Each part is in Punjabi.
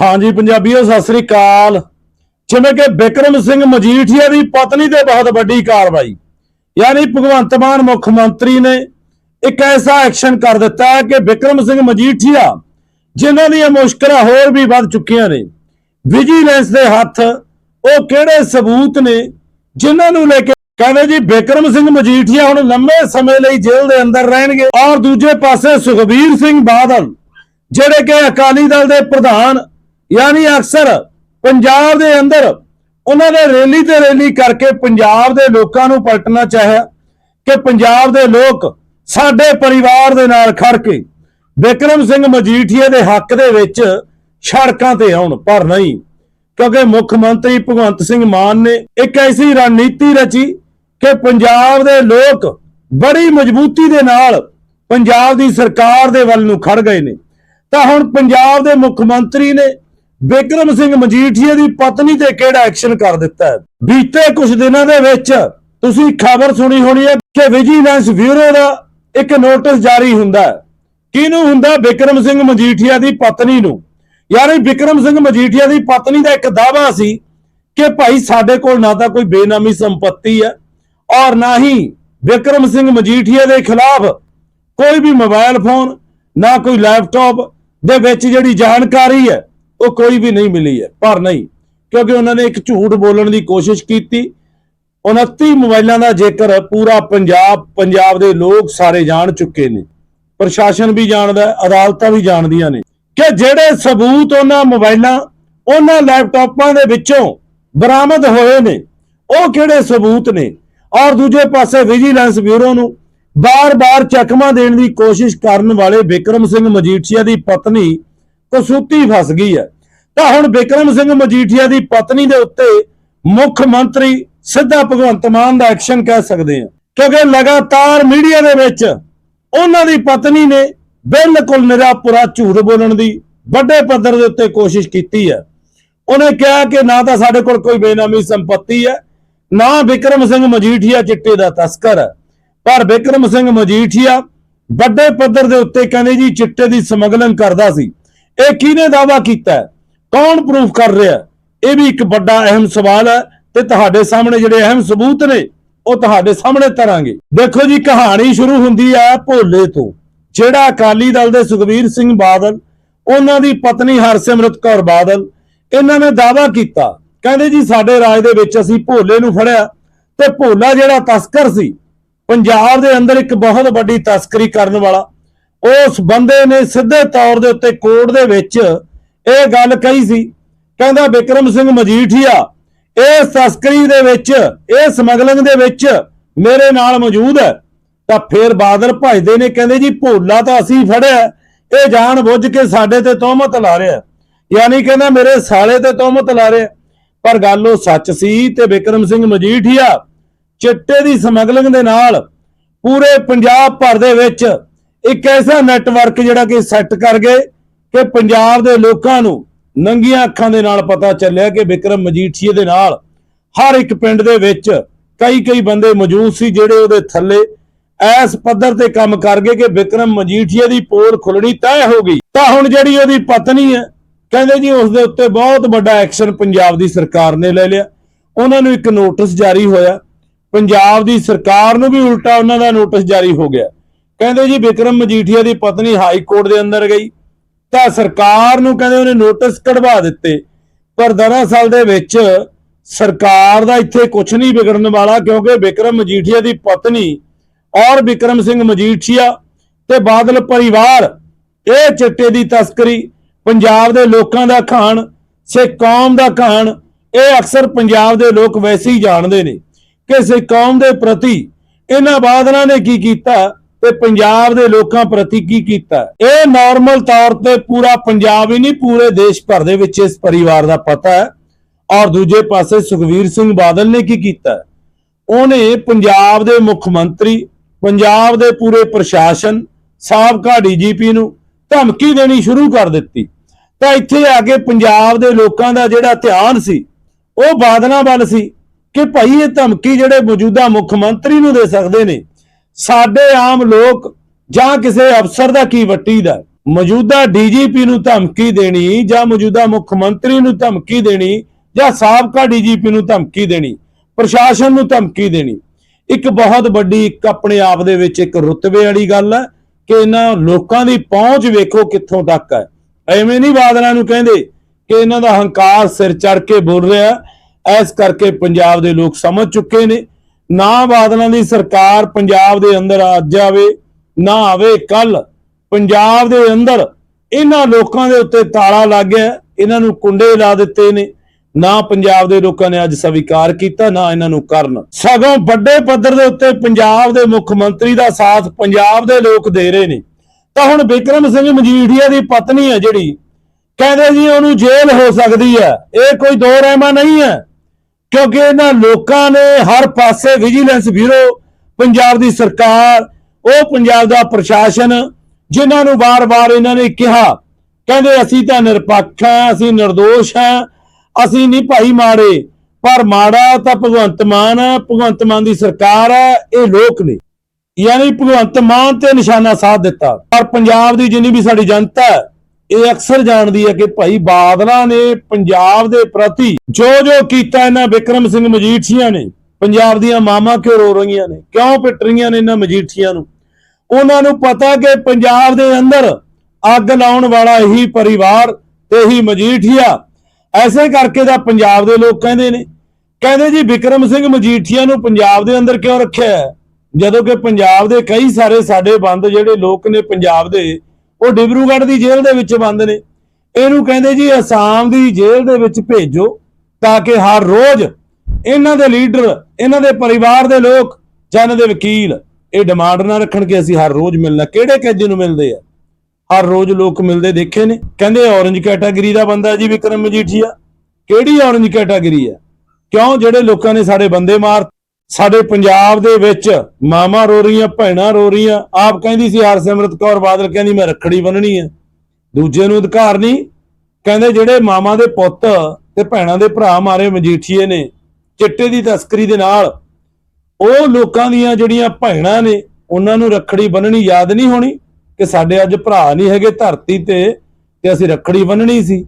ਹਾਂਜੀ, ਪੰਜਾਬੀਓ, ਸਤਿ ਸ੍ਰੀ ਅਕਾਲ। ਜਿਵੇਂ ਕਿ ਬਿਕਰਮ ਸਿੰਘ ਮਜੀਠੀਆ ਦੀ ਪਤਨੀ ਤੇ ਬਹੁਤ ਵੱਡੀ ਕਾਰਵਾਈ। ਯਾਨੀ ਭਗਵੰਤ ਮਾਨ ਮੁੱਖ ਮੰਤਰੀ ਨੇ ਇੱਕ ਐਸਾ ਐਕਸ਼ਨ ਕਰ ਦਿੱਤਾ ਹੈ ਕਿ ਬਿਕਰਮ ਸਿੰਘ ਮਜੀਠੀਆ, ਜਿਨ੍ਹਾਂ ਦੀਆਂ ਮੁਸ਼ਕਲਾਂ ਹੋਰ ਵੀ ਵੱਧ ਚੁੱਕੀਆਂ ਨੇ ਵਿਜੀਲੈਂਸ ਦੇ ਹੱਥ ਉਹ ਕਿਹੜੇ ਸਬੂਤ ਨੇ, ਜਿਨ੍ਹਾਂ ਨੂੰ ਲੈ ਕੇ ਕਹਿੰਦੇ ਜੀ, ਬਿਕਰਮ ਸਿੰਘ ਮਜੀਠੀਆ ਹੁਣ ਲੰਮੇ ਸਮੇਂ ਲਈ ਜੇਲ੍ਹ ਦੇ ਅੰਦਰ ਰਹਿਣਗੇ। ਔਰ ਦੂਜੇ ਪਾਸੇ ਸੁਖਬੀਰ ਸਿੰਘ ਬਾਦਲ, ਜਿਹੜੇ ਕਿ ਅਕਾਲੀ ਦਲ ਦੇ ਪ੍ਰਧਾਨ ਯਾਨੀ ਅਕਸਰ ਪੰਜਾਬ ਦੇ ਅੰਦਰ ਉਹਨਾਂ ਨੇ ਰੈਲੀ ਤੇ ਰੈਲੀ ਕਰਕੇ ਪੰਜਾਬ ਦੇ ਲੋਕਾਂ ਨੂੰ ਪਲਟਣਾ ਚਾਹਿਆ ਕਿ ਪੰਜਾਬ ਦੇ ਲੋਕ ਸਾਡੇ ਪਰਿਵਾਰ ਦੇ ਨਾਲ ਖੜ ਕੇ ਬਿਕਰਮ ਸਿੰਘ ਮਜੀਠੀਏ ਦੇ ਹੱਕ ਦੇ ਵਿੱਚ ਸੜਕਾਂ ਤੇ ਆਉਣ, ਪਰ ਨਹੀਂ, ਕਿਉਂਕਿ ਮੁੱਖ ਮੰਤਰੀ ਭਗਵੰਤ ਸਿੰਘ ਮਾਨ ਨੇ ਇੱਕ ਐਸੀ ਰਣਨੀਤੀ ਰਚੀ ਕਿ ਪੰਜਾਬ ਦੇ ਲੋਕ ਬੜੀ ਮਜ਼ਬੂਤੀ ਦੇ ਨਾਲ ਪੰਜਾਬ ਦੀ ਸਰਕਾਰ ਦੇ ਵੱਲ ਨੂੰ ਖੜ ਗਏ ਨੇ। ਤਾਂ ਹੁਣ ਪੰਜਾਬ ਦੇ ਮੁੱਖ ਮੰਤਰੀ ਨੇ ਬਿਕਰਮ ਸਿੰਘ ਮਜੀਠੀਆ ਦੀ ਪਤਨੀ ਤੇ ਕਿਹੜਾ ਐਕਸ਼ਨ ਕਰ ਦਿੱਤਾ ਹੈ? ਬੀਤੇ ਕੁਝ ਦਿਨਾਂ ਦੇ ਵਿੱਚ ਤੁਸੀਂ ਖਬਰ ਸੁਣੀ ਹੋਣੀ ਹੈ ਕਿ ਵਿਜੀਲੈਂਸ ਬਿਊਰੋ ਦਾ ਇੱਕ ਨੋਟਿਸ ਜਾਰੀ ਹੁੰਦਾ ਹੈ। ਕਿਹਨੂੰ ਹੁੰਦਾ ਬਿਕਰਮ ਸਿੰਘ ਮਜੀਠੀਆ ਦੀ ਪਤਨੀ ਨੂੰ? ਯਾਨੀ ਬਿਕਰਮ ਸਿੰਘ ਮਜੀਠੀਆ ਦੀ ਪਤਨੀ ਦਾ ਇੱਕ ਦਾਅਵਾ ਸੀ ਕਿ ਭਾਈ ਸਾਡੇ ਕੋਲ ਨਾ ਤਾਂ ਕੋਈ ਬੇਨਾਮੀ ਸੰਪਤੀ ਹੈ ਔਰ ਨਾ ਹੀ ਬਿਕਰਮ ਸਿੰਘ ਮਜੀਠੀਆ ਦੇ ਖਿਲਾਫ ਕੋਈ ਵੀ ਮੋਬਾਈਲ ਫੋਨ ਨਾ ਕੋਈ ਲੈਪਟਾਪ ਦੇ ਵਿੱਚ ਜਿਹੜੀ ਜਾਣਕਾਰੀ ਹੈ ਉਹ ਕੋਈ ਵੀ ਨਹੀਂ ਮਿਲੀ ਹੈ ਪਰ ਨਹੀਂ ਕਿਉਂਕਿ ਉਹਨਾਂ ਨੇ ਇੱਕ ਝੂਠ ਬੋਲਣ ਦੀ ਕੋਸ਼ਿਸ਼ ਕੀਤੀ। 29 ਮੋਬਾਈਲਾਂ ਦਾ ਜੇਕਰ ਪੂਰਾ ਪੰਜਾਬ ਪੰਜਾਬ ਦੇ ਲੋਕ ਸਾਰੇ ਜਾਣ ਚੁੱਕੇ ਨੇ ਪ੍ਰਸ਼ਾਸਨ ਵੀ ਜਾਣਦਾ ਹੈ, ਅਦਾਲਤਾਂ ਵੀ ਜਾਣਦੀਆਂ ਨੇ ਕਿ ਜਿਹੜੇ ਸਬੂਤ ਉਹਨਾਂ ਮੋਬਾਈਲਾਂ ਉਹਨਾਂ ਲੈਪਟਾਪਾਂ ਦੇ ਵਿੱਚੋਂ ਬਰਾਮਦ ਹੋਏ ਨੇ ਉਹ ਕਿਹੜੇ ਸਬੂਤ ਨੇ? ਔਰ ਦੂਜੇ ਪਾਸੇ ਵਿਜੀਲੈਂਸ ਬਿਊਰੋ ਨੂੰ ਬਾਰ-ਬਾਰ ਚਕਮਾ ਦੇਣ ਦੀ ਕੋਸ਼ਿਸ਼ ਕਰਨ ਵਾਲੇ ਬਿਕਰਮ ਸਿੰਘ ਮਜੀਠੀਆ ਦੀ ਪਤਨੀ ਕਸੂਤੀ ਫਸ ਗਈ ਹੈ। ਤਾਂ ਹੁਣ ਬਿਕਰਮ ਸਿੰਘ ਮਜੀਠੀਆ ਦੀ ਪਤਨੀ ਦੇ ਉੱਤੇ ਮੁੱਖ ਮੰਤਰੀ ਸਿੱਧਾ ਭਗਵੰਤ ਮਾਨ ਦਾ ਐਕਸ਼ਨ ਕਹਿ ਸਕਦੇ ਆ ਕਿਉਂਕਿ ਲਗਾਤਾਰ ਮੀਡੀਆ ਦੇ ਵਿੱਚ ਉਹਨਾਂ ਦੀ ਪਤਨੀ ਨੇ ਬਿਲਕੁਲ ਨਿਰਾਪੁਰਾ ਝੂਠ ਬੋਲਣ ਦੀ ਵੱਡੇ ਪੱਧਰ ਦੇ ਉੱਤੇ ਕੋਸ਼ਿਸ਼ ਕੀਤੀ ਹੈ। ਉਹਨੇ ਕਿਹਾ ਕਿ ਨਾ ਤਾਂ ਸਾਡੇ ਕੋਲ ਕੋਈ ਬੇਨਾਮੀ ਸੰਪਤੀ ਹੈ, ਨਾ ਬਿਕਰਮ ਸਿੰਘ ਮਜੀਠੀਆ ਚਿੱਟੇ ਦਾ ਤਸਕਰ ਹੈ। ਪਰ ਬਿਕਰਮ ਸਿੰਘ ਮਜੀਠੀਆ ਵੱਡੇ ਪੱਧਰ ਦੇ ਉੱਤੇ ਕਹਿੰਦੇ ਜੀ ਚਿੱਟੇ ਦੀ ਸਮਗਲਿੰਗ ਕਰਦਾ ਸੀ। ਇਹ ਕਿਹਨੇ ਦਾਵਾ ਕੀਤਾ? ਹੈ? ਕੌਣ ਪ੍ਰੂਫ ਕਰ ਰਿਹਾ? ਇਹ ਵੀ ਇੱਕ ਵੱਡਾ ਅਹਿਮ ਸਵਾਲ ਹੈ ਤੇ ਤੁਹਾਡੇ ਸਾਹਮਣੇ ਜਿਹੜੇ ਅਹਿਮ ਸਬੂਤ ਨੇ, ਉਹ ਤੁਹਾਡੇ ਸਾਹਮਣੇ ਤਰਾਂਗੇ। ਦੇਖੋ ਜੀ, ਕਹਾਣੀ ਸ਼ੁਰੂ ਹੁੰਦੀ ਹੈ ਭੋਲੇ ਤੋਂ। ਜਿਹੜਾ ਅਕਾਲੀ ਦਲ ਦੇ ਸੁਖਬੀਰ ਸਿੰਘ ਬਾਦਲ, ਉਹਨਾਂ ਦੀ ਪਤਨੀ ਹਰਸਿਮਰਤ ਕੌਰ ਬਾਦਲ, ਇਹਨਾਂ ਨੇ ਦਾਵਾ ਕੀਤਾ। ਕਹਿੰਦੇ ਜੀ, ਸਾਡੇ ਰਾਜ ਦੇ ਵਿੱਚ ਅਸੀਂ ਭੋਲੇ ਨੂੰ ਫੜਿਆ ਤੇ ਭੋਲਾ ਜਿਹੜਾ ਤਸਕਰ ਸੀ, ਪੰਜਾਬ ਦੇ ਅੰਦਰ ਇੱਕ ਬਹੁਤ ਵੱਡੀ ਤਸਕਰੀ ਕਰਨ ਵਾਲਾ ਉਸ ਬੰਦੇ ਨੇ ਸਿੱਧੇ ਤੌਰ ਦੇ ਉੱਤੇ ਕੋਰਟ ਦੇ ਵਿੱਚ ਇਹ ਗੱਲ ਕਹੀ ਸੀ। ਕਹਿੰਦਾ ਬਿਕਰਮ ਸਿੰਘ ਮਜੀਠੀਆ, ਇਹ ਤਸਕਰੀ ਦੇ ਵਿੱਚ, ਇਹ ਸਮਗਲਿੰਗ ਦੇ ਵਿੱਚ ਮੇਰੇ ਨਾਲ ਮੌਜੂਦ ਹੈ। ਤਾਂ ਫਿਰ ਬਾਦਲ ਭਜਦੇ ਨੇ, ਕਹਿੰਦੇ, ਜੀ, ਭੋਲਾ ਤਾਂ ਅਸੀਂ ਫੜਿਆ ਇਹ ਜਾਣ ਬੁੱਝ ਕੇ ਸਾਡੇ ਤੇ ਤੋਹਮਤ ਲਾ ਰਿਹਾ ਯਾਨੀ ਕਹਿੰਦਾ, ਮੇਰੇ ਸਾਲੇ ਤੇ ਤੋਹਮਤ ਲਾ ਰਿਹਾ ਪਰ ਗੱਲ ਉਹ ਸੱਚ ਸੀ ਤੇ ਬਿਕਰਮ ਸਿੰਘ ਮਜੀਠੀਆ ਚਿੱਟੇ ਦੀ ਸਮਗਲਿੰਗ ਦੇ ਨਾਲ ਪੂਰੇ ਪੰਜਾਬ ਭਰ ਦੇ ਵਿੱਚ ਇੱਕ ਐਸਾ ਨੈਟਵਰਕ ਜਿਹੜਾ ਕਿ ਸੈੱਟ ਕਰ ਗਏ ਕਿ ਪੰਜਾਬ ਦੇ ਲੋਕਾਂ ਨੂੰ ਨੰਗੀਆਂ ਅੱਖਾਂ ਦੇ ਨਾਲ ਪਤਾ ਚੱਲਿਆ ਕਿ ਵਿਕਰਮ ਮਜੀਠੀਏ ਦੇ ਨਾਲ ਹਰ ਇੱਕ ਪਿੰਡ ਦੇ ਵਿੱਚ ਕਈ ਕਈ ਬੰਦੇ ਮੌਜੂਦ ਸੀ ਜਿਹੜੇ ਉਹਦੇ ਥੱਲੇ ਐਸ ਪੱਧਰ ਤੇ ਕੰਮ ਕਰ ਗਏ ਕਿ ਵਿਕਰਮ ਮਜੀਠੀਏ ਦੀ ਪੋਲ ਖੁੱਲਣੀ ਤੈਅ ਹੋ ਗਈ। ਤਾਂ ਹੁਣ ਜਿਹੜੀ ਉਹਦੀ ਪਤਨੀ ਹੈ, ਕਹਿੰਦੇ ਜੀ ਉਸ ਦੇ ਉੱਤੇ ਬਹੁਤ ਵੱਡਾ ਐਕਸ਼ਨ ਪੰਜਾਬ ਦੀ ਸਰਕਾਰ ਨੇ ਲੈ ਲਿਆ। ਉਹਨਾਂ ਨੂੰ ਇੱਕ ਨੋਟਿਸ ਜਾਰੀ ਹੋਇਆ। ਪੰਜਾਬ ਦੀ ਸਰਕਾਰ ਨੂੰ ਵੀ ਉਲਟਾ ਉਹਨਾਂ ਦਾ ਨੋਟਿਸ ਜਾਰੀ ਹੋ ਗਿਆ। ਕਹਿੰਦੇ ਜੀ ਵਿਕਰਮ ਮਜੀਠੀਆ ਦੀ ਪਤਨੀ ਹਾਈ ਕੋਰਟ ਦੇ ਅੰਦਰ ਗਈ ਤਾਂ ਸਰਕਾਰ ਨੂੰ ਕਹਿੰਦੇ ਉਹਨੇ ਨੋਟਿਸ ਕਢਵਾ ਦਿੱਤੇ। ਪਰ ਦਰਅਸਲ ਦੇ ਵਿੱਚ ਸਰਕਾਰ ਦਾ ਇੱਥੇ ਕੁਝ ਨਹੀਂ ਵਿਗੜਨ ਵਾਲਾ ਕਿਉਂਕਿ ਵਿਕਰਮ ਮਜੀਠੀਆ ਦੀ ਪਤਨੀ ਔਰ ਵਿਕਰਮ ਸਿੰਘ ਮਜੀਠੀਆ ਤੇ ਬਾਦਲ ਪਰਿਵਾਰ ਇਹ ਚਿੱਟੇ ਦੀ ਤਸਕਰੀ, ਪੰਜਾਬ ਦੇ ਲੋਕਾਂ ਦਾ ਖਾਣ, ਸਿੱਖ ਕੌਮ ਦਾ ਖਾਣ, ਇਹ ਅਕਸਰ ਪੰਜਾਬ ਦੇ ਲੋਕ ਵੈਸੇ ਹੀ ਜਾਣਦੇ ਨੇ ਕਿ ਸਿੱਖ ਕੌਮ ਦੇ ਪ੍ਰਤੀ ਇਹਨਾਂ ਬਾਦਲਾਂ ਨੇ ਕੀ ਕੀਤਾ? ਤੇ ਪੰਜਾਬ ਦੇ ਲੋਕਾਂ ਪ੍ਰਤੀ ਕੀ ਕੀਤਾ? ਇਹ ਨਾਰਮਲ ਤੌਰ ਤੇ ਪੂਰਾ ਪੰਜਾਬ ਹੀ ਨਹੀਂ, ਪੂਰੇ ਦੇਸ਼ ਭਰ ਦੇ ਵਿੱਚ ਇਸ ਪਰਿਵਾਰ ਦਾ ਪਤਾ ਹੈ। ਔਰ ਦੂਜੇ ਪਾਸੇ ਸੁਖਵੀਰ ਸਿੰਘ ਬਾਦਲ ਨੇ ਕੀ ਕੀਤਾ? ਉਹਨੇ ਪੰਜਾਬ ਦੇ ਮੁੱਖ ਮੰਤਰੀ, ਪੰਜਾਬ ਦੇ ਪੂਰੇ ਪ੍ਰਸ਼ਾਸਨ, ਸਾਬਕਾ ਡੀਜੀਪੀ ਨੂੰ ਧਮਕੀ ਦੇਣੀ ਸ਼ੁਰੂ ਕਰ ਦਿੱਤੀ। ਤਾਂ ਇੱਥੇ ਆ ਕੇ ਪੰਜਾਬ ਦੇ ਲੋਕਾਂ ਦਾ ਜਿਹੜਾ ਧਿਆਨ ਸੀ, ਉਹ ਬਾਦਲਾਂ ਵੱਲ ਸੀ ਕਿ ਭਾਈ ਇਹ ਧਮਕੀ ਜਿਹੜੇ ਮੌਜੂਦਾ ਮੁੱਖ ਮੰਤਰੀ ਨੂੰ ਦੇ ਸਕਦੇ ਨੇ ਸਾਡੇ ਆਮ ਲੋਕ ਜਾਂ ਕਿਸੇ ਅਫਸਰ ਦਾ ਕੀ ਵੱਟੀ ਦਾ? ਮੌਜੂਦਾ ਡੀਜੀਪੀ ਨੂੰ ਧਮਕੀ ਦੇਣੀ ਜਾਂ ਮੌਜੂਦਾ ਮੁੱਖ ਮੰਤਰੀ ਨੂੰ ਧਮਕੀ ਦੇਣੀ ਜਾਂ ਸਾਬਕਾ ਡੀਜੀਪੀ ਨੂੰ ਧਮਕੀ ਦੇਣੀ? ਪ੍ਰਸ਼ਾਸਨ ਨੂੰ ਧਮਕੀ ਦੇਣੀ? ਇੱਕ ਬਹੁਤ ਵੱਡੀ, ਇੱਕ ਆਪਣੇ ਆਪ ਦੇ ਵਿੱਚ ਇੱਕ ਰੁਤਬੇ ਵਾਲੀ ਗੱਲ ਹੈ ਕਿ ਇਹਨਾਂ ਲੋਕਾਂ ਦੀ ਪਹੁੰਚ ਵੇਖੋ ਕਿੱਥੋਂ ਤੱਕ ਹੈ। ਐਵੇਂ ਨਹੀਂ ਬਾਦਲਾਂ ਨੂੰ ਕਹਿੰਦੇ ਕਿ ਇਹਨਾਂ ਦਾ ਹੰਕਾਰ ਸਿਰ ਚੜ ਕੇ ਬੋਲ ਰਿਹਾ। ਐਸ ਕਰਕੇ ਪੰਜਾਬ ਦੇ ਲੋਕ ਸਮਝ ਚੁੱਕੇ ਨੇ। ਨਾ ਬਾਦਲਾਂ ਦੀ ਸਰਕਾਰ ਪੰਜਾਬ ਦੇ ਅੰਦਰ ਆ ਜਾਵੇ, ਨਾ ਆਵੇ ਕੱਲ ਪੰਜਾਬ ਦੇ ਅੰਦਰ ਇਹਨਾਂ ਲੋਕਾਂ ਦੇ ਉੱਤੇ ਤਾਲਾ ਲੱਗ ਗਿਆ, ਇਹਨਾਂ ਨੂੰ ਕੁੰਡੇ ਲਾ ਦਿੱਤੇ ਨੇ। ਨਾ ਪੰਜਾਬ ਦੇ ਲੋਕਾਂ ਨੇ ਅੱਜ ਸਵੀਕਾਰ ਕੀਤਾ, ਨਾ ਇਹਨਾਂ ਨੂੰ ਕਰਨ। ਸਗੋਂ ਵੱਡੇ ਪੱਧਰ ਦੇ ਉੱਤੇ ਪੰਜਾਬ ਦੇ ਮੁੱਖ ਮੰਤਰੀ ਦਾ ਸਾਥ ਪੰਜਾਬ ਦੇ ਲੋਕ ਦੇ ਰਹੇ ਨੇ। ਤਾਂ ਹੁਣ ਬਿਕਰਮ ਸਿੰਘ ਮਜੀਠੀਆ ਦੀ ਪਤਨੀ ਹੈ ਜਿਹੜੀ, ਕਹਿੰਦੇ ਜੀ ਉਹਨੂੰ ਜੇਲ੍ਹ ਹੋ ਸਕਦੀ ਹੈ, ਇਹ ਕੋਈ ਦੋ ਰਹਿਮਾ ਨਹੀਂ ਹੈ। ਕਿਉਂਕਿ ਇਹਨਾਂ ਲੋਕਾਂ ਨੇ ਹਰ ਪਾਸੇ ਵਿਜੀਲੈਂਸ ਬਿਊਰੋ ਪੰਜਾਬ ਦੀ ਸਰਕਾਰ, ਉਹ ਪੰਜਾਬ ਦਾ ਪ੍ਰਸ਼ਾਸਨ, ਜਿਨ੍ਹਾਂ ਨੂੰ ਵਾਰ-ਵਾਰ ਇਹਨਾਂ ਨੇ ਕਿਹਾ, ਕਹਿੰਦੇ ਅਸੀਂ ਤਾਂ ਨਿਰਪੱਖ ਹਾਂ, ਅਸੀਂ નિર્ਦੋਸ਼ ਹਾਂ, ਅਸੀਂ ਨਹੀਂ ਭਾਈ ਮਾੜੇ, ਪਰ ਮਾੜਾ ਤਾਂ ਭਗਵੰਤ ਮਾਨ ਹੈ, ਭਗਵੰਤ ਮਾਨ ਦੀ ਸਰਕਾਰ ਹੈ, ਇਹ ਲੋਕ ਨੇ। ਯਾਨੀ ਭਗਵੰਤ ਮਾਨ ਤੇ ਨਿਸ਼ਾਨਾ ਸਾਧ ਦਿੱਤਾ। ਪਰ ਪੰਜਾਬ ਦੀ ਜਿੰਨੀ ਵੀ ਸਾਡੀ ਜਨਤਾ ਹੈ ਇਹ ਅਕਸਰ ਜਾਣਦੀ ਹੈ ਕਿ ਭਾਈ ਬਾਦਲਾਂ ਨੇ ਪੰਜਾਬ ਦੇ ਪ੍ਰਤੀ ਜੋ ਜੋ ਕੀਤਾ ਇਹਨਾਂ ਵਿਕਰਮ ਸਿੰਘ ਮਜੀਠੀਆ ਨੇ, ਪੰਜਾਬ ਦੀਆਂ ਮਾਵਾਂ ਕਿਉਂ ਰੋ ਰਹੀਆਂ ਨੇ, ਕਿਉਂ ਪਿੱਟ ਰਹੀਆਂ ਨੇ ਇਹਨਾਂ ਮਜੀਠੀਆਂ ਨੂੰ ਉਹਨਾਂ ਨੂੰ ਪਤਾ ਕਿ ਪੰਜਾਬ ਦੇ ਅੰਦਰ ਅੱਗ ਲਾਉਣ ਵਾਲਾ ਹੀ ਪਰਿਵਾਰ ਤੇ ਹੀ ਮਜੀਠੀਆ ਐਸੇ ਕਰਕੇ ਦਾ ਪੰਜਾਬ ਦੇ ਲੋਕ ਕਹਿੰਦੇ ਨੇ, ਕਹਿੰਦੇ ਜੀ ਵਿਕਰਮ ਸਿੰਘ ਮਜੀਠੀਆ ਨੂੰ ਪੰਜਾਬ ਦੇ ਅੰਦਰ ਕਿਉਂ ਰੱਖਿਆ ਹੈ? ਜਦੋਂ ਕਿ ਪੰਜਾਬ ਦੇ ਕਈ ਸਾਰੇ ਸਾਡੇ ਬੰਦ ਜਿਹੜੇ ਲੋਕ ਨੇ ਪੰਜਾਬ ਦੇ ਉਹ ਡਿਬਰੂਗੜ੍ਹ ਦੀ ਜੇਲ੍ਹ ਦੇ ਵਿੱਚ ਬੰਦ ਨੇ। ਇਹਨੂੰ ਕਹਿੰਦੇ ਜੀ ਅਸਾਮ ਦੀ ਜੇਲ੍ਹ ਦੇ ਵਿੱਚ ਭੇਜੋ ਤਾਂ ਕਿ ਹਰ ਰੋਜ਼ ਇਹਨਾਂ ਦੇ ਲੀਡਰ, ਇਹਨਾਂ ਦੇ ਪਰਿਵਾਰ ਦੇ ਲੋਕ ਜਾਂ ਇਹਨਾਂ ਦੇ ਵਕੀਲ ਇਹ ਡਿਮਾਂਡ ਨਾ ਰੱਖਣ ਕਿ ਅਸੀਂ ਹਰ ਰੋਜ਼ ਮਿਲਣਾ। ਕਿਹੜੇ ਕੈਦੀ ਨੂੰ ਮਿਲਦੇ ਆ? ਹਰ ਰੋਜ਼ ਲੋਕ ਮਿਲਦੇ ਦੇਖੇ ਨੇ। ਕਹਿੰਦੇ ਔਰੰਜ ਕੈਟਾਗਰੀ ਦਾ ਬੰਦਾ ਜੀ ਵਿਕਰਮ ਮਜੀਠੀਆ ਕਿਹੜੀ ਔਰੰਜ ਕੈਟਾਗਰੀ ਆ? ਕਿਉਂ? ਜਿਹੜੇ ਲੋਕਾਂ ਨੇ ਸਾਡੇ ਬੰਦੇ ਮਾਰ ਸਾਡੇ ਪੰਜਾਬ ਦੇ ਵਿੱਚ ਮਾਮਾ ਰੋ ਰਹੀਆਂ, ਭੈਣਾਂ ਰੋ ਰਹੀਆਂ। ਆਪ ਕਹਿੰਦੀ ਸੀ ਹਰਸਿਮਰਤ ਕੌਰ ਬਾਦਲ ਕਹਿੰਦੀ, ਮੈਂ ਰੱਖੜੀ ਬੰਨਣੀ ਹੈ ਦੂਜੇ ਨੂੰ ਅਧਿਕਾਰ ਨਹੀਂ। ਕਹਿੰਦੇ, ਜਿਹੜੇ ਮਾਮਾ ਦੇ ਪੁੱਤ ਤੇ ਭੈਣਾਂ ਦੇ ਭਰਾ ਮਾਰੇ ਮਜੀਠੀਏ ਨੇ, ਚਿੱਟੇ ਦੀ ਤਸਕਰੀ ਦੇ ਨਾਲ, ਉਹ ਲੋਕਾਂ ਦੀਆਂ ਜਿਹੜੀਆਂ ਭੈਣਾਂ ਨੇ, ਉਹਨਾਂ ਨੂੰ ਰੱਖੜੀ ਬੰਨਣੀ ਯਾਦ ਨਹੀਂ ਹੋਣੀ ਕਿ ਸਾਡੇ ਅੱਜ ਭਰਾ ਨਹੀਂ ਹੈਗੇ ਧਰਤੀ ਤੇ ਤੇ ਅਸੀਂ ਰੱਖੜੀ ਬੰਨਣੀ ਸੀ?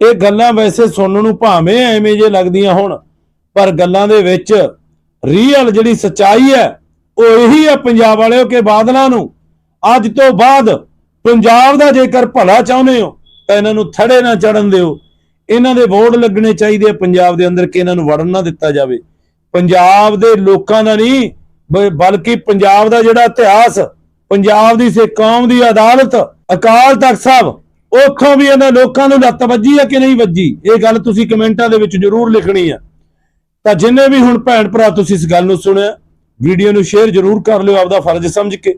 ਇਹ ਗੱਲਾਂ ਵੈਸੇ ਸੁਣਨ ਨੂੰ ਭਾਵੇਂ ਐਵੇਂ ਜੇ ਲੱਗਦੀਆਂ ਹੁਣ, ਪਰ ਗੱਲਾਂ ਦੇ ਵਿੱਚ ਰੀਅਲ ਜਿਹੜੀ ਸਚਾਈ ਹੈ, ਉਹ ਇਹੀ ਹੈ ਪੰਜਾਬ ਵਾਲਿਓ ਕਿ ਬਾਦਲਾਂ ਨੂੰ ਅੱਜ ਤੋਂ ਬਾਅਦ ਪੰਜਾਬ ਦਾ ਜੇਕਰ ਭਲਾ ਚਾਹੁੰਦੇ ਹੋ, ਤਾਂ ਇਹਨਾਂ ਨੂੰ ਥੜੇ ਨਾ ਚੜਨ ਦਿਓ। ਇਹਨਾਂ ਦੇ ਵੋਟ ਲੱਗਣੇ ਚਾਹੀਦੇ ਪੰਜਾਬ ਦੇ ਅੰਦਰ ਕਿ ਇਹਨਾਂ ਨੂੰ ਵੜਨ ਨਾ ਦਿੱਤਾ ਜਾਵੇ। ਪੰਜਾਬ ਦੇ ਲੋਕਾਂ ਦਾ ਨਹੀਂ ਬਲਕਿ ਪੰਜਾਬ ਦਾ ਜਿਹੜਾ ਇਤਿਹਾਸ, ਪੰਜਾਬ ਦੀ ਸਿੱਖ ਕੌਮ ਦੀ ਅਦਾਲਤ, ਅਕਾਲ ਤਖਤ ਸਾਹਿਬ ਉੱਥੋਂ ਵੀ ਇਹਨਾਂ ਲੋਕਾਂ ਨੂੰ ਲੱਤ ਵੱਜੀ ਹੈ ਕਿ ਨਹੀਂ ਵੱਜੀ? ਇਹ ਗੱਲ ਤੁਸੀਂ ਕਮੈਂਟਾਂ ਦੇ ਵਿੱਚ ਜ਼ਰੂਰ ਲਿਖਣੀ ਹੈ ਤਾਂ ਜਿੰਨੇ ਵੀ ਹੁਣ ਭੈਣ ਭਰਾ ਤੁਸੀਂ ਇਸ ਗੱਲ ਨੂੰ ਸੁਣਿਆ, ਵੀਡੀਓ ਨੂੰ ਸ਼ੇਅਰ ਜ਼ਰੂਰ ਕਰ ਲਿਓ ਆਪਦਾ ਫਰਜ਼ ਸਮਝ ਕੇ।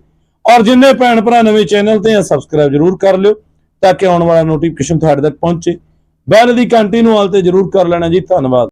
ਔਰ ਜਿੰਨੇ ਭੈਣ ਭਰਾ ਨਵੇਂ ਚੈਨਲ ਤੇ ਆ ਸਬਸਕ੍ਰਾਈਬ ਜ਼ਰੂਰ ਕਰ ਲਿਓ, ਤਾਂ ਕਿ ਆਉਣ ਵਾਲਾ ਨੋਟੀਫਿਕੇਸ਼ਨ ਤੁਹਾਡੇ ਤੱਕ ਪਹੁੰਚੇ। ਬੈਲ ਦੀ ਘੰਟੀ ਨੂੰ ਆਲ ਤੇ ਜ਼ਰੂਰ ਕਰ ਲੈਣਾ ਜੀ, ਧੰਨਵਾਦ।